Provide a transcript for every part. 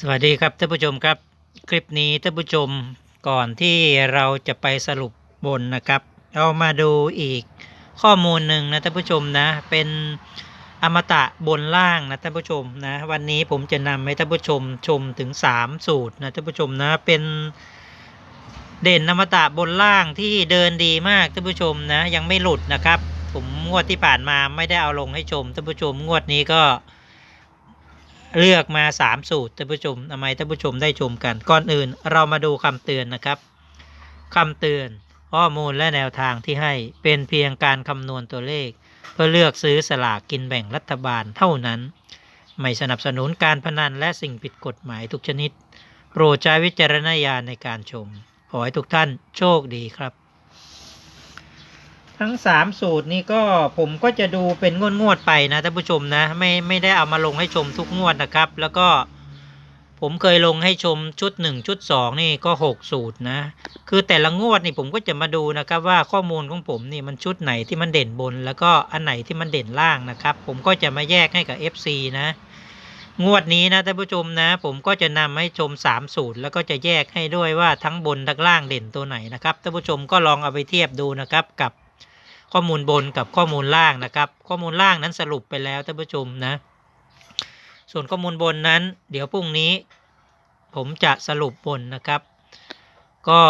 สวัสดีครับท่านผู้ชมครับ คลิปนี้ท่านผู้ชมก่อนที่เราจะไปสรุปบนนะครับ เรามาดูอีกข้อมูลหนึ่งนะท่านผู้ชมนะ เป็นอมตะบนล่างนะท่านผู้ชมนะ วันนี้ผมจะนำให้ท่านผู้ชมชมถึง 3 สูตรนะท่านผู้ชมนะเป็นเด่นอมตะบนล่างที่เดินดีมากท่านผู้ชมนะยังไม่หลุดนะครับ ผมงวดที่ผ่านมาไม่ได้เอาลงให้ชมท่านผู้ชมงวดนี้ก็ เลือกมา 3 สูตรท่านผู้ชมทำไมท่านผู้ชมได้ชมกัน ก่อนอื่นเรามาดูคำเตือนนะครับคำเตือนข้อมูลและแนวทางที่ให้เป็นเพียงการคำนวณตัวเลข เพื่อเลือกซื้อสลากกินแบ่งรัฐบาลเท่านั้น ไม่สนับสนุนการพนันและสิ่งผิดกฎหมายทุกชนิด โปรดใช้วิจารณญาณในการชม ขอให้ทุกท่านโชคดีครับ ทั้ง 3 สูตรนี้ก็ผมก็จะดูเป็นงวดงวดๆไปนะท่านผู้ชมนะไม่ไม่ได้เอามาลงให้ชมทุกงวดนะครับ แล้วก็ผมเคยลงให้ชมชุด 1 ชุด 2 นี่ก็ 6 สูตรนะ คือแต่ละงวดนี่ผมก็จะมาดูนะครับว่าข้อมูลของผมนี่มันชุดไหนที่มันเด่นบน แล้วก็อันไหนที่มันเด่นล่างนะครับ ผมก็จะมาแยกให้กับ FC นะงวดนี้นะท่านผู้ชมนะ ผมก็จะนำให้ชม 3 สูตร แล้วก็จะแยกให้ด้วยว่าทั้งบนทั้งล่างเด่นตัวไหนนะครับท่านผู้ชมก็ลองเอาไปเทียบดูนะครับกับ ข้อมูลบนกับข้อมูลล่างนะครับ ข้อมูลล่างนั้นสรุปไปแล้วท่านผู้ชมนะ ส่วนข้อมูลบนนั้น เดี๋ยวพรุ่งนี้ ผมจะสรุปบนนะครับ ก็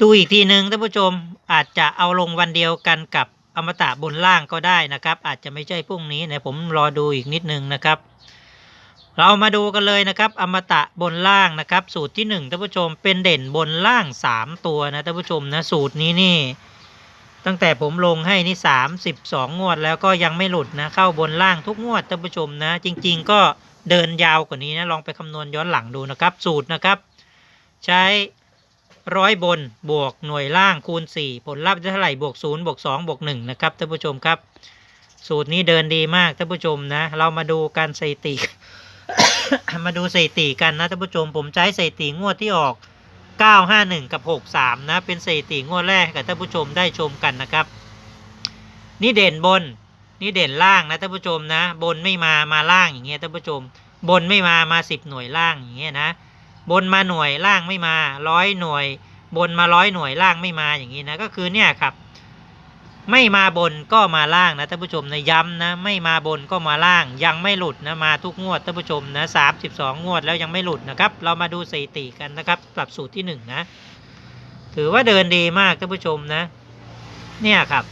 ดูอีกทีหนึ่งท่านผู้ชมอาจจะเอาลงวันเดียวกันกับอมตะบนล่างก็ได้นะครับ อาจจะไม่ใช่พรุ่งนี้นะผมรอดูอีกนิดนึงนะครับ เรามาดูกันเลยนะครับ อมตะบนล่างนะครับ สูตรที่หนึ่งท่านผู้ชมเป็นเด่นบนล่างสามตัวนะท่านผู้ชมนะสูตรนี้นี่ ตั้งแต่ผมลงให้นี่สามสิบสองงวดแล้วก็ยังไม่หลุดนะเข้าบนล่างทุกงวดท่านผู้ชมนะ จริง ๆ ก็เดินยาวกว่านี้นะลองไปคำนวณย้อนหลังดูนะครับ สูตรนะครับ ใช้ร้อยบนบวกหน่วยล่างคูณ 4 ผลลัพธ์จะเท่าไหร่บวก0บวก2บวก1นะครับท่านผู้ชมครับ สูตรนี้เดินดีมากท่านผู้ชมนะ เรามาดูการสถิติ มาดูสถิติกันนะท่านผู้ชมผมใช้สถิติงวดที่ออก 951 กับ 63 นะ เป็นสถิติงวดแรกกับท่านผู้ชมได้ชมกันนะครับ นี่เด่นบน นี่เด่นล่างนะท่านผู้ชมนะ บนไม่มามาล่างอย่างเงี้ยท่านผู้ชม บนไม่มามา 10 หน่วยล่างอย่างเงี้ยนะ บนมาหน่วยล่างไม่มาร้อยหน่วย บนมาร้อยหน่วยล่างไม่มาอย่างนี้นะก็คือเนี่ยครับ ไม่มาบนก็มาล่างนะท่านผู้ชมนะย้ำนะไม่มาบนก็มาล่าง ยังไม่หลุดนะมาทุกงวดท่านผู้ชมนะสามสิบสองงวดแล้วยังไม่หลุดนะครับ เรามาดูสถิติกันนะครับปรับสูตรที่หนึ่งนะ ถือว่าเดินดีมากท่านผู้ชมนะ เนี่ยครับ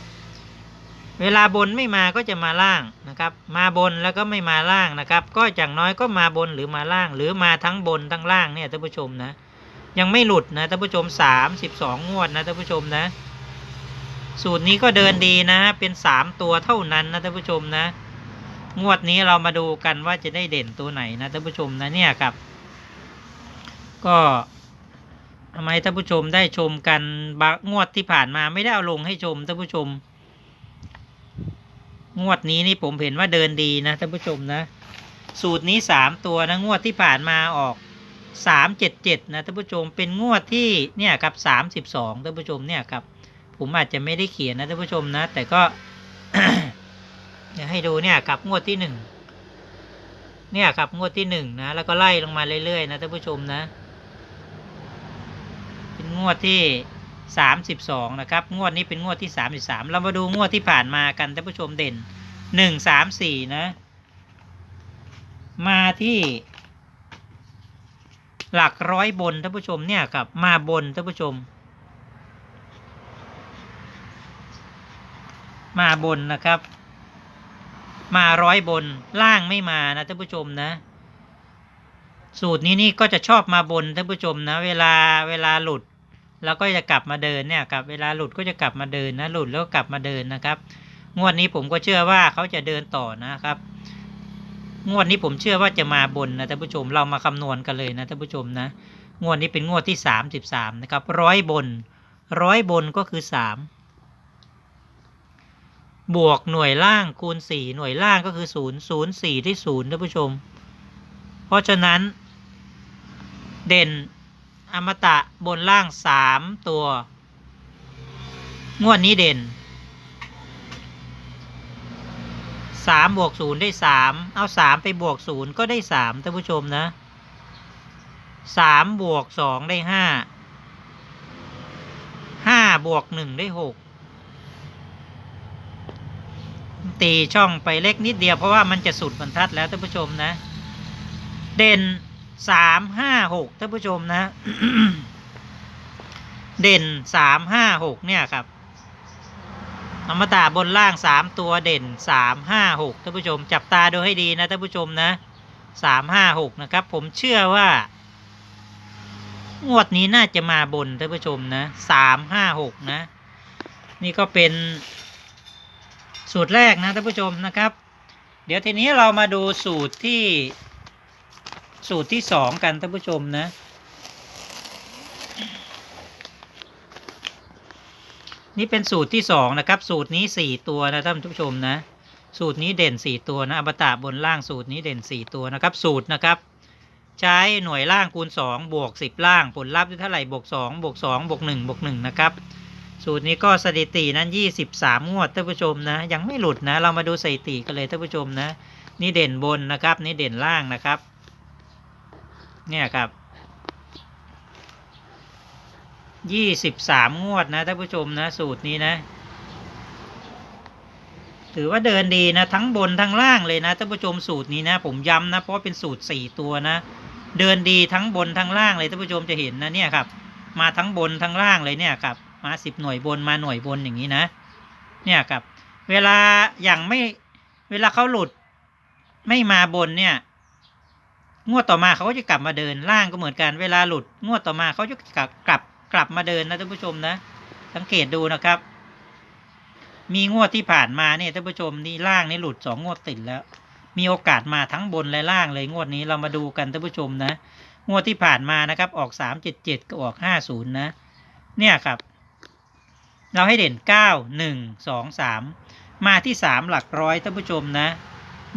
เวลาบนไม่มาก็จะมาล่างนะครับ มาบนแล้วก็ไม่มาล่างนะครับ ก็อย่างน้อยก็มาบนหรือมาล่าง หรือมาทั้งบนทั้งล่างเนี่ยท่านผู้ชมนะ ยังไม่หลุดนะท่านผู้ชมสามสิบสองงวดนะท่านผู้ชมนะ สูตรนี้ก็เดินดีนะ เป็นสามตัวเท่านั้นนะท่านผู้ชมนะ งวดนี้เรามาดูกันว่าจะได้เด่นตัวไหนนะท่านผู้ชมนะเนี่ยครับ ก็ทำไมท่านผู้ชมได้ชมกันบงวดที่ผ่านมาไม่ได้เอาลงให้ชมท่านผู้ชม งวดนี้นี่ผมเห็นว่าเดินดีนะท่านผู้ชมนะ สูตรนี้สามตัวนะงวดที่ผ่านมาออกสามเจ็ดเจ็ดนะท่านผู้ชมเป็นงวดที่เนี่ยครับสามสิบสองท่านผู้ชมเนี่ยครับ ผมอาจจะไม่ได้เขียนนะท่านผู้ชมนะ แต่ก็เดี๋ยวให้ดูเนี่ยครับงวดที่หนึ่งเนี่ยครับงวดที่หนึ่งนะ แล้วก็ไล่ลงมาเรื่อยๆนะท่านผู้ชมนะ เป็นงวดที่สามสิบสองนะครับ งวดนี้เป็นงวดที่สามสิบสามเรามาดูงวดที่ผ่านมากันท่านผู้ชมเด่นหนึ่งสามสี่นะ มาที่ หลักร้อยบนท่านผู้ชมเนี่ยครับมาบนท่านผู้ชม มาบนนะครับ มาร้อยบนล่างไม่มานะท่านผู้ชมนะ สูตรนี้นี่ก็จะชอบมาบนท่านผู้ชมนะ เวลาเวลาหลุด แล้วก็จะกลับมาเดินเนี่ยครับเวลาหลุดก็จะกลับมาเดินนะหลุดแล้วก็กลับมาเดินนะครับ งวดนี้ผมก็เชื่อว่าเขาจะเดินต่อนะครับ งวดนี้ผมเชื่อว่าจะมาบนนะท่านผู้ชมเรามาคำนวณกันเลยนะท่านผู้ชมนะงวดนี้เป็นงวดที่สามสิบสามนะครับร้อยบนร้อยบนก็คือสาม บวกหน่วยล่างคูณ 4 หน่วยล่างก็คือ0 0 4ที่0ท่านผู้ชม เพราะฉะนั้น เด่นอมตะบนล่าง 3 ตัว งวดนี้เด่น 3 บวก 0 ได้ 3 เอา 3 ไปบวก 0 ก็ได้3ท่านผู้ชมนะ 3 บวก 2 ได้ 5 5 บวก 1 ได้ 6 ตีช่องไปเล็กนิดเดียว เพราะว่ามันจะสุดบรรทัดแล้วท่านผู้ชมนะ เด่นสามห้าหกท่านผู้ชมนะ เด่นสามห้าหกเนี่ยครับอมตะบนล่างสามตัวเด่นสามห้าหกท่านผู้ชม จับตาดูให้ดีนะท่านผู้ชมนะสามห้าหกนะครับ ผมเชื่อว่า งวดนี้น่าจะมาบนท่านผู้ชมนะสามห้าหกนะ นี่ก็เป็น สูตรแรกนะท่านผู้ชมนะครับ เดี๋ยวทีนี้เรามาดูสูตรที่สูตรที่สองกันท่านผู้ชมนะนี่เป็นสูตรที่สองนะครับ สูตรนี้สี่ตัวนะท่านผู้ชมนะ สูตรนี้เด่นสี่ตัวนะอมตะบนล่างสูตรนี้เด่นสี่ตัวนะครับ สูตรนะครับ ใช้หน่วยล่างคูณสองบวกสิบล่างผลลัพธ์ได้เท่าไหร่บวกสองบวกสองบวกหนึ่งบวกหนึ่งนะครับ สูตรนี้ก็สถิตินั้นยี่สิบสามงวดท่านผู้ชมนะ ยังไม่หลุดนะ เรามาดูสถิติกันเลยท่านผู้ชมนะ นี่เด่นบนนะครับ นี่เด่นล่างนะครับ เนี่ยครับยี่สิบสามงวดนะท่านผู้ชมนะ สูตรนี้นะ ถือว่าเดินดีนะ ทั้งบนทั้งล่างเลยนะท่านผู้ชมสูตรนี้นะ ผมย้ำนะ เพราะเป็นสูตรสี่ตัวนะ เดินดีทั้งบนทั้งล่างเลยท่านผู้ชมจะเห็นนะเนี่ยครับ มาทั้งบนทั้งล่างเลยเนี่ยครับ มาสิบหน่วยบนมาหน่วยบนอย่างนี้นะ เนี่ยครับ เวลาอย่างไม่เวลาเขาหลุดไม่มาบนเนี่ย งวดต่อมาเขาก็จะกลับมาเดินล่างก็เหมือนกัน เวลาหลุด งวดต่อมาเขาจะกลับกลับกลับมาเดินนะท่านผู้ชมนะ สังเกตดูนะครับ มีงวดที่ผ่านมาเนี่ยท่านผู้ชมนี่ล่างนี่หลุดสองงวดติดแล้ว มีโอกาสมาทั้งบนและล่างเลยงวดนี้เรามาดูกันท่านผู้ชมนะงวดที่ผ่านมานะครับ ออกสามเจ็ดเจ็ดก็ออกห้าศูนย์นะ เนี่ยครับ เราให้เด่นเก้าหนึ่งสองสามมาที่สามหลักร้อยท่านผู้ชมนะ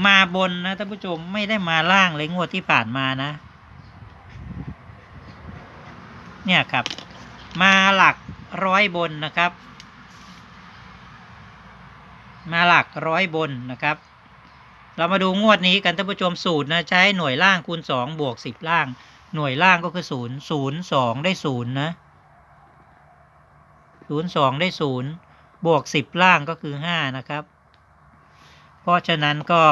มาบนนะท่านผู้ชมไม่ได้มาล่างเลยงวดที่ผ่านมานะ เนี่ยครับ มาหลักร้อยบนนะครับ มาหลักร้อยบนนะครับ เรามาดูงวดนี้กันท่านผู้ชมสูตรนะใช้หน่วยล่างคูณสองบวกสิบล่าง หน่วยล่างก็คือศูนย์ศูนย์สองได้ศูนย์นะ ศูนย์สองได้ศูนย์บวกสิบล่างก็คือห้านะครับ เพราะฉะนั้นก็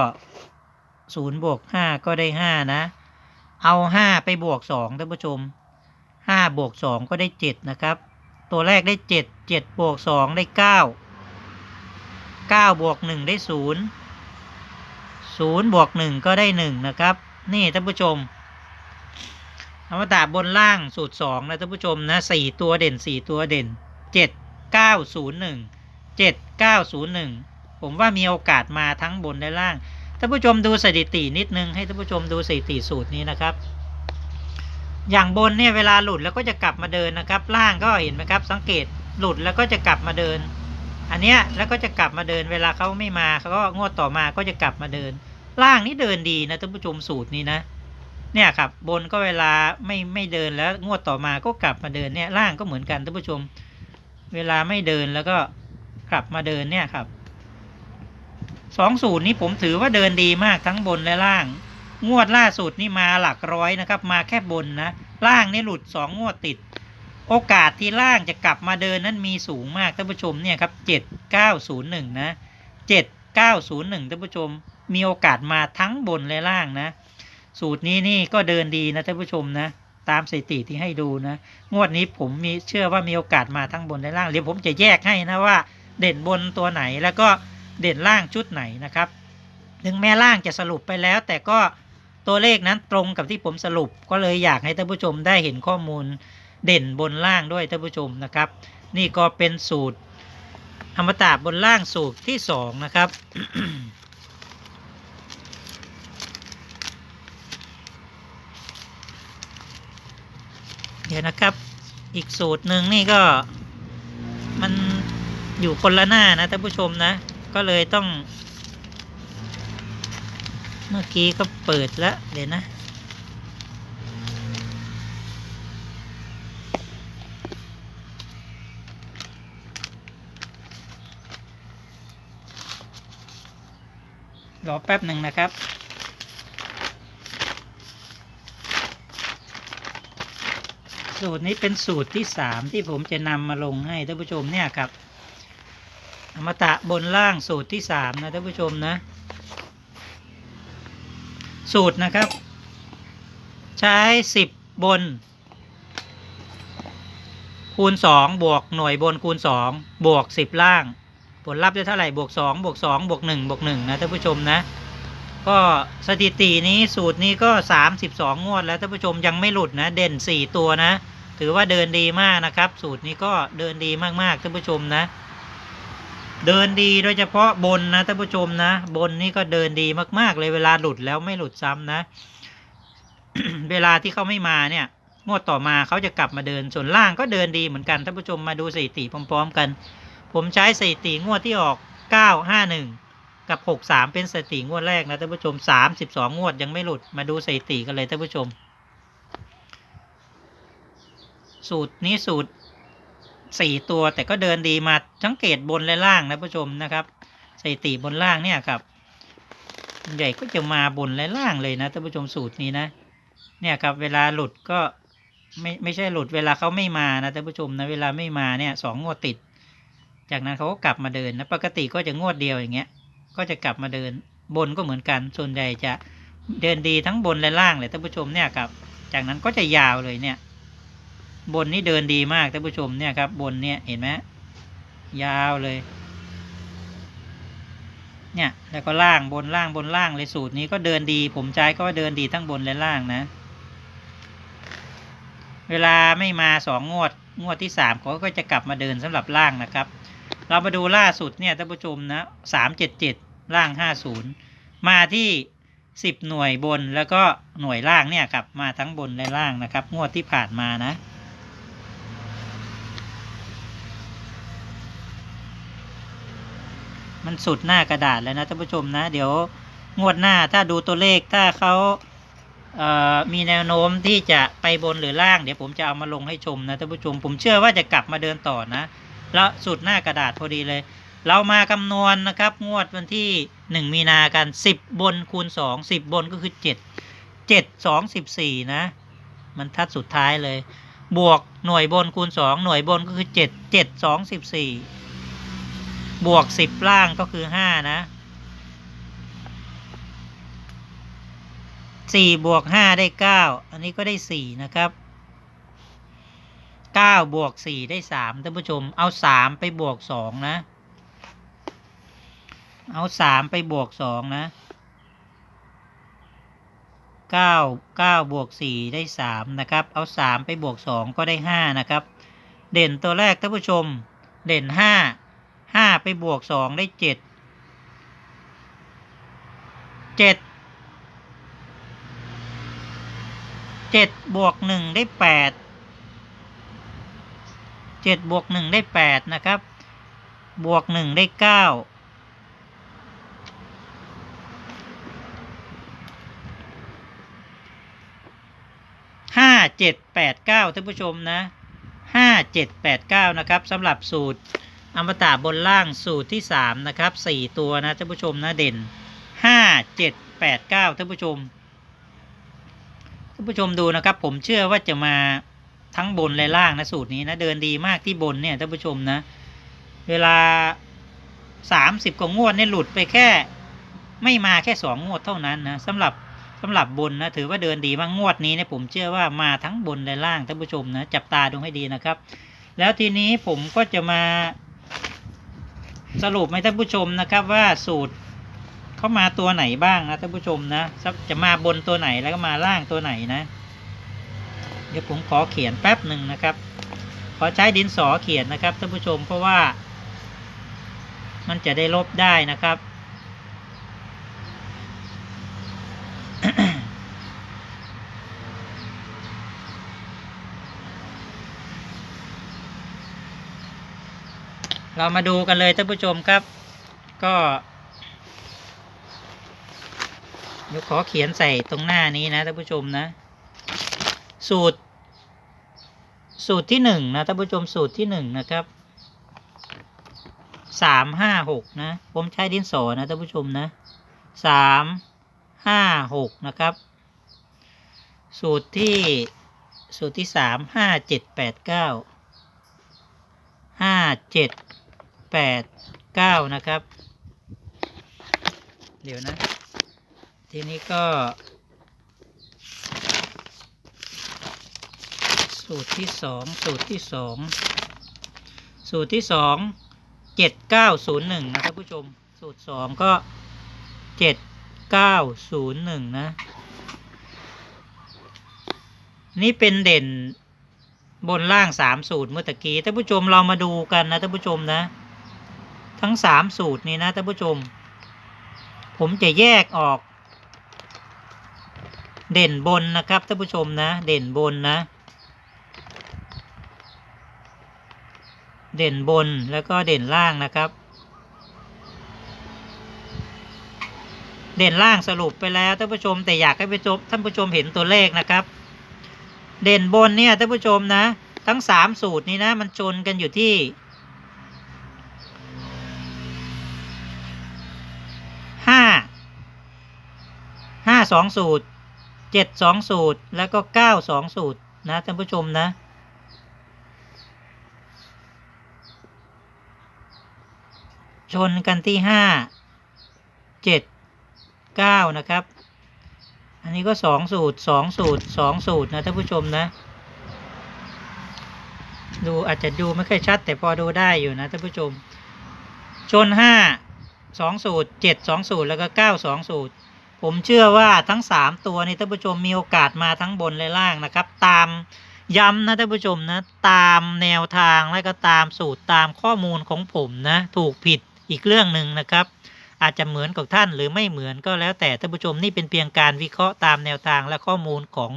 ศูนย์บวกห้าก็ได้ห้านะ เอาห้าไปบวกสองท่านผู้ชมห้าบวกสองก็ได้เจ็ดนะครับ ตัวแรกได้เจ็ดเจ็ดบวกสองได้เก้าเก้าบวกหนึ่งได้ศูนย์ศูนย์บวกหนึ่งก็ได้หนึ่งนะครับ นี่ท่านผู้ชมอมตะบนล่างสูตรสองนะท่านผู้ชมนะสี่ตัวเด่นสี่ตัวเด่น เจ็ดเก้าศูนย์หนึ่งเจ็ดเก้าศูนย์หนึ่งผมว่ามีโอกาสมาทั้งบนและล่างท่านผู้ชมดูสถิตินิดนึงให้ท่านผู้ชมดูสถิติสูตรนี้นะครับ อย่างบนเนี่ยเวลาหลุดแล้วก็จะกลับมาเดินนะครับ ล่างก็เห็นไหมครับ สังเกตหลุดแล้วก็จะกลับมาเดิน อันเนี้ยแล้วก็จะกลับมาเดิน เวลาเขาไม่มาเขาก็งวดต่อมาก็จะกลับมาเดิน ล่างนี่เดินดีนะท่านผู้ชมสูตรนี้นะเนี่ยครับบนก็เวลาไม่ไม่เดินแล้วงวดต่อมาก็กลับมาเดินเนี่ยล่างก็เหมือนกันท่านผู้ชม เวลาไม่เดินแล้วก็กลับมาเดินเนี่ยครับสองสูตรนี้ผมถือว่าเดินดีมากทั้งบนและล่าง งวดล่าสุดนี่มาหลักร้อยนะครับ มาแค่บนนะล่างนี่หลุดสองงวดติด โอกาสที่ล่างจะกลับมาเดินนั้นมีสูงมากท่านผู้ชมเนี่ยครับเจ็ดเก้าศูนย์หนึ่งนะเจ็ดเก้าศูนย์หนึ่งท่านผู้ชม มีโอกาสมาทั้งบนและล่างนะ สูตรนี้นี่ก็เดินดีนะท่านผู้ชมนะ ตามสถิติที่ให้ดูนะ งวดนี้ผมมีเชื่อว่ามีโอกาสมาทั้งบนและล่างเดี๋ยวผมจะแยกให้นะว่า เด่นบนตัวไหนแล้วก็เด่นล่างชุดไหนนะครับถึงแม้ล่างจะสรุปไปแล้ว แต่ก็ตัวเลขนั้นตรงกับที่ผมสรุป ก็เลยอยากให้ท่านผู้ชมได้เห็นข้อมูลเด่นบนล่างด้วยท่านผู้ชมนะครับ นี่ก็เป็นสูตรอมตะบนล่างสูตรที่สองนะครับ ดี๋ยวนะครับ อีกสูตรหนึ่งนี่ก็ มันอยู่คนละหน้านะท่านผู้ชมนะ ก็เลยต้อง เมื่อกี้ก็เปิดแล้วเดี๋ยวนะรอแป๊บหนึ่งนะครับ สูตรนี้เป็นสูตรที่สามที่ผมจะนำมาลงให้ท่านผู้ชมเนี่ยครับ อมตะบนล่างสูตรที่สามนะท่านผู้ชมนะ สูตรนะครับ ใช้สิบบน คูณสองบวกหน่วยบนคูณสองบวกสิบล่าง ผลลัพธ์ได้เท่าไหร่บวกสองบวกสองบวกหนึ่งบวกหนึ่งนะท่านผู้ชมนะ ก็สถิตินี้สูตรนี้ก็สามสิบสองงวด แล้วท่านผู้ชมยังไม่หลุดนะ เด่นสี่ตัวนะ ถือว่าเดินดีมากนะครับ สูตรนี้ก็เดินดีมากๆท่านผู้ชมนะ เดินดีโดยเฉพาะบนนะท่านผู้ชมนะ บนนี่ก็เดินดีมากๆ เลยเวลาหลุดแล้วไม่หลุดซ้ำนะ เวลาที่เขาไม่มาเนี่ยงวดต่อมาเขาจะกลับมาเดินส่วนล่างก็เดินดีเหมือนกันท่านผู้ชมมาดูสถิติพร้อม ๆ กัน ผมใช้สถิติงวดที่ออก 951 กับ 63 เป็นสถิติงวดแรกนะท่านผู้ชม 32 งวดยังไม่หลุดมาดูสถิติกันเลยท่านผู้ชม สูตรนี้สูตร 4 ตัวแต่ก็เดินดีมาสังเกตบนและล่างนะผู้ชมนะครับสถิติบนล่างเนี่ยครับ ใหญ่ก็จะมาบนและล่างเลยนะท่านผู้ชมสูตรนี้นะ เนี่ยครับเวลาหลุดก็ไม่ไม่ใช่หลุดเวลาเขาไม่มานะท่านผู้ชมนะเวลาไม่มาเนี่ยสองงวดติด จากนั้นเขาก็กลับมาเดินนะปกติก็จะงวดเดียวอย่างเงี้ย ก็จะกลับมาเดินบนก็เหมือนกัน ส่วนใหญ่จะเดินดีทั้งบนและล่างเลยท่านผู้ชมเนี่ยครับ จากนั้นก็จะยาวเลยเนี่ย บนนี่เดินดีมากท่านผู้ชมเนี่ยครับ บนเนี่ยเห็นไหมยาวเลย เนี่ยแล้วก็ล่างบนล่างบนล่างเลยสูตรนี้ก็เดินดี ผมใช้ก็เดินดีทั้งบนและล่างนะ เวลาไม่มาสองงวดงวดที่สามเขาก็จะกลับมาเดินสำหรับล่างนะครับ เรามาดูล่าสุดเนี่ยท่านผู้ชมนะสามเจ็ดเจ็ด ล่างห้าศูนย์มาที่สิบหน่วยบนแล้วก็หน่วยล่างเนี่ยครับมาทั้งบนและล่างนะครับ งวดที่ผ่านมานะ มันสุดหน้ากระดาษแล้วนะท่านผู้ชมนะ เดี๋ยวงวดหน้าถ้าดูตัวเลขถ้าเขาเอ่อมีแนวโน้มที่จะไปบนหรือล่าง เดี๋ยวผมจะเอามาลงให้ชมนะท่านผู้ชม ผมเชื่อว่าจะกลับมาเดินต่อนะ แล้วสุดหน้ากระดาษพอดีเลย เรามาคำนวณนะครับ งวดวันที่หนึ่งมีนากันสิบบนคูณสองสิบบนก็คือเจ็ดเจ็ดสองสิบสี่นะ มันทัดสุดท้ายเลย บวกหน่วยบนคูณสองหน่วยบนก็คือเจ็ดเจ็ดสองสิบสี่บวกสิบล่างก็คือห้านะสี่บวกห้าได้เก้าอันนี้ก็ได้สี่นะครับเก้าบวกสี่ได้สามท่านผู้ชมเอาสามไปบวกสองนะ เอาสามไปบวกสองนะเก้าเก้าบวกสี่ได้สามนะครับ เอาสามไปบวกสองก็ได้ห้านะครับ เด่นตัวแรกท่านผู้ชม เด่นห้าห้าไปบวกสองได้เจ็ดเจ็ดเจ็ดบวกหนึ่งได้แปดเจ็ดบวกหนึ่งได้แปดนะครับ บวกหนึ่งได้เก้า ห้าเจ็ดแปดเก้าท่านผู้ชมนะห้าเจ็ดแปดเก้านะครับสำหรับสูตรอมตะบนล่างสูตรที่สามนะครับสี่ตัวนะท่านผู้ชมนะเด่นห้าเจ็ดแปดเก้าท่านผู้ชมท่านผู้ชมดูนะครับ ผมเชื่อว่าจะมาทั้งบนและล่างนะสูตรนี้นะเดินดีมากที่บนเนี่ยท่านผู้ชมนะ เวลาสามสิบกว่างวดเนี่ยหลุดไปแค่ ไม่มาแค่สองงวดเท่านั้นนะสำหรับ สำหรับบนนะถือว่าเดินดีมากงวดนี้เนี่ยผมเชื่อว่ามาทั้งบนและล่างท่านผู้ชมนะจับตาดูให้ดีนะครับ แล้วทีนี้ผมก็จะมา สรุปให้ท่านผู้ชมนะครับว่าสูตรเข้ามาตัวไหนบ้างนะท่านผู้ชมนะจะมาบนตัวไหนแล้วก็มาล่างตัวไหนนะ เดี๋ยวผมขอเขียนแป๊บหนึ่งนะครับ ขอใช้ดินสอเขียนนะครับท่านผู้ชมเพราะว่า มันจะได้ลบได้นะครับ เรามาดูกันเลยท่านผู้ชมครับ ก็เดี๋ยวขอเขียนใส่ตรงหน้านี้นะท่านผู้ชมนะ สูตร สูตรที่หนึ่งนะท่านผู้ชมสูตรที่หนึ่งนะครับสามห้าหกนะ ผมใช้ดินสอนะท่านผู้ชมนะสามห้าหกนะครับ สูตรที่สูตรที่สามห้าเจ็ดแปดเก้าห้าเจ็ด แปดเก้านะครับ เดี๋ยวนะ ทีนี้ก็ สูตรที่สองสูตรที่สองสูตรที่สองเจ็ดเก้าศูนย์หนึ่งนะท่านผู้ชมสูตรสองก็เจ็ดเก้าศูนย์หนึ่งนะ นี่เป็นเด่นบนล่างสามสูตรเมื่อตะกี้ท่านผู้ชมเรามาดูกันนะท่านผู้ชมนะ ทั้งสามสูตรนี้นะท่านผู้ชม ผมจะแยกออก เด่นบนนะครับท่านผู้ชมนะ เด่นบนนะ เด่นบนแล้วก็เด่นล่างนะครับ เด่นล่างสรุปไปแล้วท่านผู้ชมแต่อยากให้ผู้ชมท่านผู้ชมเห็นตัวเลขนะครับ เด่นบนเนี่ยท่านผู้ชมนะ ทั้งสามสูตรนี้นะ มันชนกันอยู่ที่ห้าห้า สองสูตรเจ็ดสองสูตร แล้วก็เก้าสองสูตรนะท่านผู้ชมนะชนกันที่ห้าเจ็ดเก้านะครับ อันนี้ก็สองสูตรสองสูตรสองสูตรนะท่านผู้ชมนะ ดูอาจจะดูไม่ค่อยชัด แต่พอดูได้อยู่นะท่านผู้ชม ชนห้าสองสูตรเจ็ดสองสูตรแล้วก็เก้าสองสูตร ผมเชื่อว่าทั้งสามตัวนี้ท่านผู้ชมมีโอกาสมาทั้งบนและล่างนะครับ ตามย้ำนะท่านผู้ชมนะตามแนวทางและก็ตามสูตรตามข้อมูลของผมนะถูกผิดอีกเรื่องหนึ่งนะครับ อาจจะเหมือนกับท่านหรือไม่เหมือนก็แล้วแต่ท่านผู้ชมนี่เป็นเพียงการวิเคราะห์ตามแนวทางและข้อมูลของ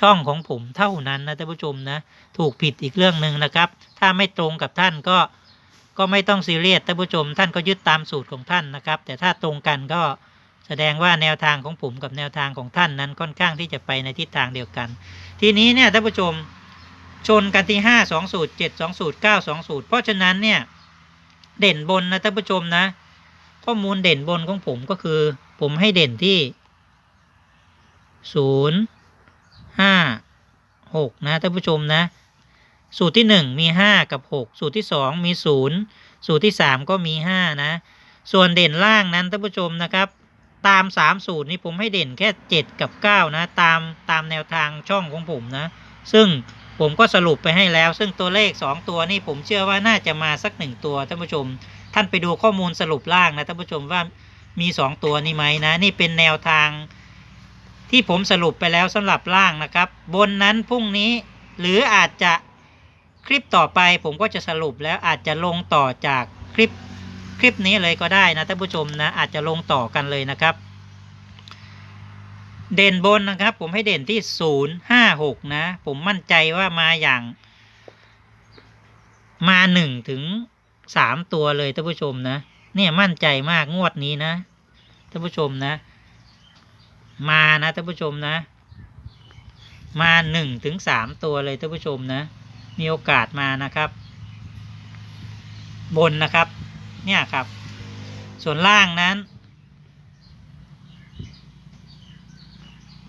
ช่องของผมเท่านั้นนะท่านผู้ชมนะถูกผิดอีกเรื่องหนึ่งนะครับ ถ้าไม่ตรงกับท่านก็ก็ไม่ต้องซีเรียสท่านผู้ชม ท่านก็ยึดตามสูตรของท่านนะครับ แต่ถ้าตรงกันก็ แสดงว่าแนวทางของผมกับแนวทางของท่านนั้นค่อนข้างที่จะไปในทิศทางเดียวกัน ทีนี้เนี่ยท่านผู้ชมชนกันที่ห้าสองสูตรเจ็ดสองสูตรเก้าสองสูตรเพราะฉะนั้นเนี่ยเด่นบนนะท่านผู้ชมนะ ข้อมูลเด่นบนของผมก็คือ ผมให้เด่นที่ศูนย์ห้าหกนะท่านผู้ชมนะ สูตรที่หนึ่งมีห้ากับหกสูตรที่สองมีศูนย์สูตรที่สามก็มีห้านะ ส่วนเด่นล่างนั้นท่านผู้ชมนะครับ ตามสามสูตรนี้ผมให้เด่นแค่เจ็ดกับเก้านะ ตามตามแนวทางช่องของผมนะ ซึ่งผมก็สรุปไปให้แล้ว ซึ่งตัวเลขสองตัวนี่ผมเชื่อว่าน่าจะมาสักหนึ่งตัวท่านผู้ชม ท่านไปดูข้อมูลสรุปล่างนะท่านผู้ชมว่ามีสองตัวนี้ไหมนะ นี่เป็นแนวทางที่ผมสรุปไปแล้วสำหรับล่างนะครับ บนนั้นพรุ่งนี้หรืออาจจะคลิปต่อไปผมก็จะสรุปแล้วอาจจะลงต่อจากคลิป คลิปนี้เลยก็ได้นะท่านผู้ชมนะอาจจะลงต่อกันเลยนะครับ เด่นบนนะครับ ผมให้เด่นที่ศูนย์ห้าหกนะ ผมมั่นใจว่ามาอย่างมาหนึ่งถึงสามตัวเลยท่านผู้ชมนะเนี่ยมั่นใจมากงวดนี้นะท่านผู้ชมนะ มานะท่านผู้ชมนะ มาหนึ่งถึงสามตัวเลยท่านผู้ชมนะ มีโอกาสมานะครับ บนนะครับ เนี่ยครับ ส่วนล่างนั้น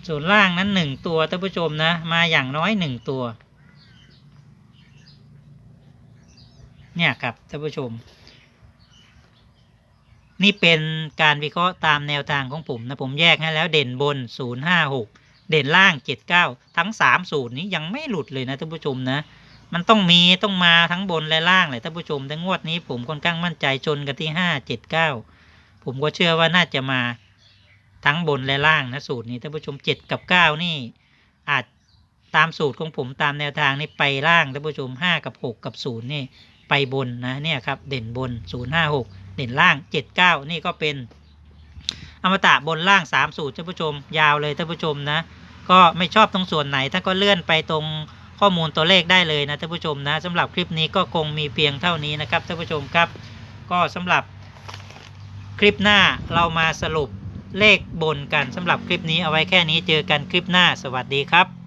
ส่วนล่างนั้นหนึ่งตัวท่านผู้ชมนะ มาอย่างน้อยหนึ่งตัว เนี่ยครับท่านผู้ชม นี่เป็นการวิเคราะห์ตามแนวทางของผมนะ ผมแยกให้แล้วเด่นบน 056 เด่นล่าง 79 ทั้ง 3 สูตรนี้ยังไม่หลุดเลยนะท่านผู้ชมนะ มันต้องมีต้องมาทั้งบนและล่างเลยท่านผู้ชมแต่งวดนี้ผมค่อนข้างมั่นใจชนกันที่5 79ผมก็เชื่อว่าน่าจะมาทั้งบนและล่างนะสูตรนี้ท่านผู้ชม7กับ9นี่ อาจตามสูตรของผมตามแนวทางนี่ไปล่างท่านผู้ชม5กับ6กับ0นี่ไปบนนะเนี่ยครับเด่นบน056เด่นล่าง79นี่ก็เป็น อมตะบนล่าง3สูตรท่านผู้ชม ยาวเลยท่านผู้ชมนะ ก็ไม่ชอบตรงส่วนไหนท่านก็เลื่อนไปตรง ข้อมูลตัวเลขได้เลยนะท่านผู้ชมนะสำหรับคลิปนี้ก็คงมีเพียงเท่านี้นะครับท่านผู้ชมครับ ก็สำหรับคลิปหน้าเรามาสรุปเลขบนกันสำหรับคลิปนี้เอาไว้แค่นี้เจอกันคลิปหน้าสวัสดีครับ